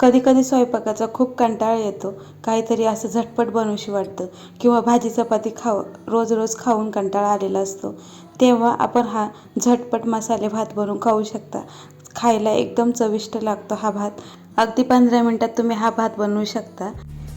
कधी कधी स्वयंपाकाचा खूप कंटाळा येतो. काहीतरी असं झटपट बनवूशी वाटतं किंवा भाजी चपाती खाव रोज रोज खाऊन कंटाळा आलेला असतो. तेव्हा आपण हा झटपट मसाले भात बनवून खाऊ शकता. खायला एकदम चविष्ट लागतो हा भात. अगदी पंधरा मिनटात तुम्ही हा भात बनवू शकता.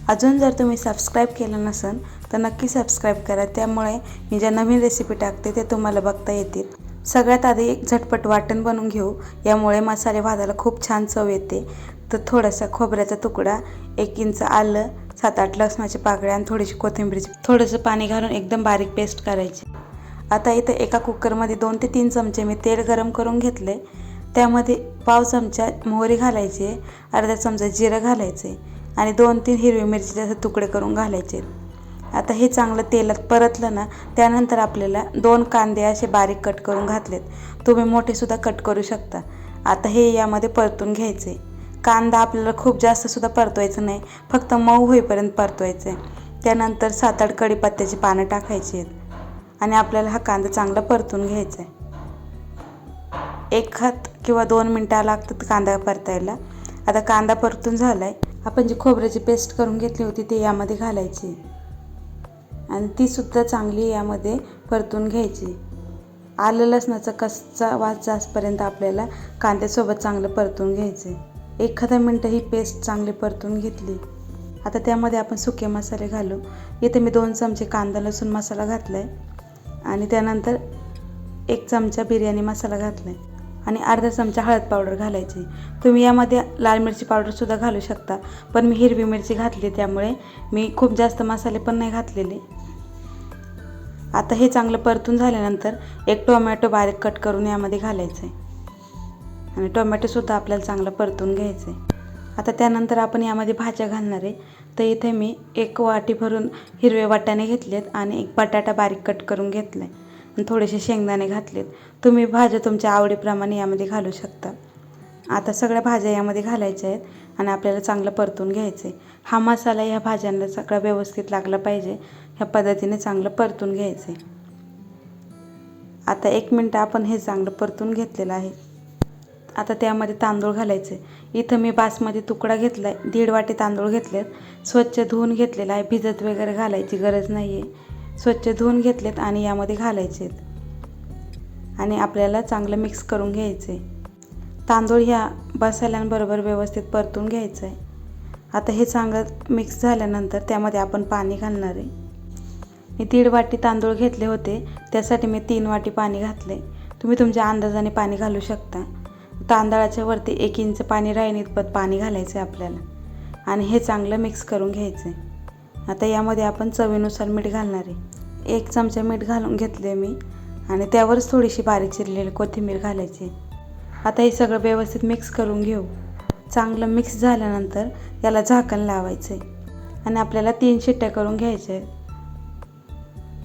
अजून जर तुम्ही सबस्क्राईब केलं नसेल तर नक्की सबस्क्राईब करा. त्यामुळे मी ज्या नवीन रेसिपी टाकते ते तुम्हाला बघता येतील. सगळ्यात आधी एक झटपट वाटण बनवून घेऊ. यामुळे मसाले भाताला खूप छान चव येते. तर थोडासा खोबऱ्याचा तुकडा एक इंच आलं सात आठ लसणाची पाकळ्या आणि थोडीशी कोथिंबीरची थोडंसं पाणी घालून एकदम बारीक पेस्ट करायची. आता इथं एका कुकरमध्ये दोन ते तीन चमचे मी तेल गरम करून घेतले त्यामध्ये पाव चमचा मोहरी घालायची अर्धा चमचा जिरं घालायचे आणि दोन तीन हिरवी मिरचीचे असे तुकडे करून घालायचे. आता हे चांगलं तेलात परतलं ना त्यानंतर आपल्याला दोन कांदे असे बारीक कट करून घातलेत. तुम्ही मोठेसुद्धा कट करू शकता. आता हे यामध्ये परतून घ्यायचे. कांदा आपल्याला खूप जास्त सुद्धा परतवायचं नाही. फक्त मऊ होईपर्यंत परतवायचं आहे त्यानंतर सात आठ कढीपत्त्याची पानं टाकायची आहेत. आणि आपल्याला हा कांदा चांगला परतून घ्यायचा आहे एक हात किंवा दोन मिनटं लागतात कांदा परतायला. आता कांदा परतून झाला आहे आपण जी खोबऱ्याची पेस्ट करून घेतली होती ती यामध्ये घालायची. आणि तीसुद्धा चांगली यामध्ये परतून घ्यायची. आलं लसणाचा कसचा वास जासपर्यंत आपल्याला कांद्यासोबत चांगलं परतून घ्यायचे एखादा मिनटं ही पेस्ट चांगली परतून घेतली. आता त्यामध्ये आपण सुके मसाले घालू. इथे मी दोन चमचे कांदा लसूण मसाला घातला आहे आणि त्यानंतर एक चमचा बिर्याणी मसाला घातला आहे आणि अर्धा चमचा हळद पावडर घालायची. तुम्ही यामध्ये लाल मिरची पावडरसुद्धा घालू शकता. पण मी हिरवी मिरची घातली त्यामुळे मी खूप जास्त मसाले पण नाही घातलेले. आता हे चांगलं परतून झाल्यानंतर एक टोमॅटो बारीक कट करून यामध्ये घालायचं आहे आणि टोमॅटोसुद्धा आपल्याला चांगलं परतून घ्यायचं आहे आता त्यानंतर आपण यामध्ये भाज्या घालणार आहे. तर इथे मी एक वाटी भरून हिरवे वाटाणे घेतलेत आणि एक बटाटा बारीक कट करून घेतला आहे आणि थोडेसे शेंगदाणे घातलेत. तुम्ही भाज्या तुमच्या आवडीप्रमाणे यामध्ये घालू शकता. आता सगळ्या भाज्या यामध्ये घालायच्या आहेत आणि आपल्याला चांगलं परतून घ्यायचं आहे हा मसाला ह्या भाज्यांना सगळा व्यवस्थित लागला पाहिजे. ह्या पद्धतीने चांगलं परतून घ्यायचं आहे आता एक मिनटं आपण हे चांगलं परतून घेतलेलं आहे. आता त्यामध्ये तांदूळ घालायचे. इथं मी बासमती तुकडा घेतला आहे दीड वाटी तांदूळ घेतलेत. स्वच्छ धुवून घेतलेला आहे भिजत वगैरे घालायची गरज नाही आहे स्वच्छ धुवून घेतलेत आणि यामध्ये घालायचे आहेत आणि आपल्याला चांगलं मिक्स करून घ्यायचे तांदूळ ह्या मसाल्यांबरोबर व्यवस्थित परतून घ्यायचं आहे आता हे चांगलं मिक्स झाल्यानंतर त्यामध्ये आपण पाणी घालणार आहे. मी दीड वाटी तांदूळ घेतले होते त्यासाठी मी तीन वाटी पाणी घातले तुम्ही तुमच्या अंदाजाने पाणी घालू शकता. तांदळाच्या वरती एक इंच पाणी राहीन इतपत पाणी घालायचं आहे आपल्याला. आणि हे चांगलं मिक्स करून घ्यायचं आहे आता यामध्ये आपण चवीनुसार मीठ घालणार आहे. एक चमचा मीठ घालून घेतले मी. आणि त्यावरच थोडीशी बारीक चिरलेली कोथिंबीर घालायची. आता हे सगळं व्यवस्थित मिक्स करून घेऊ. चांगलं मिक्स झाल्यानंतर याला झाकण लावायचं आहे आणि आपल्याला तीन शिट्ट्या करून घ्यायच्या आहेत.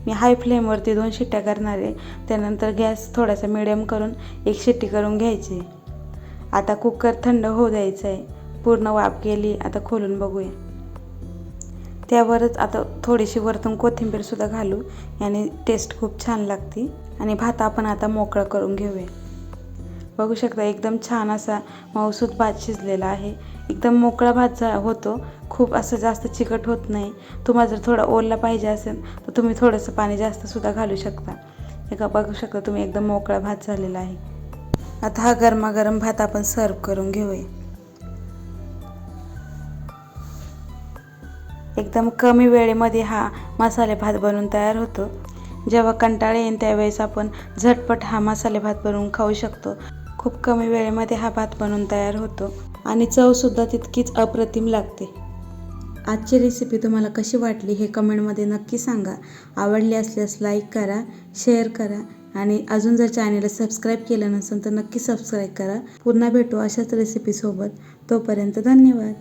मी हाय फ्लेमवरती दोन शिट्ट्या करणार आहे. त्यानंतर गॅस थोडासा मिडियम करून एक शिट्टी करून घ्यायची आता कुकर थंड होऊ द्यायचं आहे पूर्ण वाफ गेली आता खोलून बघूया. त्यावरच आता थोडीशी वरतून कोथिंबीरसुद्धा घालू. याने टेस्ट खूप छान लागते. आणि भात आपण आता मोकळा करून घेऊया. बघू शकता एकदम छान असा मऊसूत भात शिजलेला आहे. एकदम मोकळा भात झा होतो. खूप असं जास्त चिकट होत नाही. तुम्हाला जर थोडा ओलला पाहिजे असेल तर तुम्ही थोडंसं पाणी जास्तसुद्धा घालू शकता. एका बघू शकता तुम्ही एकदम मोकळा भात झालेला आहे. आता हा गरमागरम भात आपण सर्व करून घेऊया. एकदम कमी वेळेमध्ये हा मसाले भात बनवून तयार होतो. जेव्हा कंटाळे येईन त्यावेळेस आपण झटपट हा मसाले भात बनवून खाऊ शकतो. खूप कमी वेळेमध्ये हा भात बनवून तयार होतो आणि चवसुद्धा तितकीच अप्रतिम लागते. आजची रेसिपी तुम्हाला कशी वाटली हे कमेंटमध्ये नक्की सांगा. आवडली असल्यास लाईक करा शेअर करा आणि अजून जर चॅनेलला सबस्क्राईब केलं नसेल तर नक्की सबस्क्राईब करा. पुन्हा भेटू अशाच रेसिपीसोबत तोपर्यंत धन्यवाद.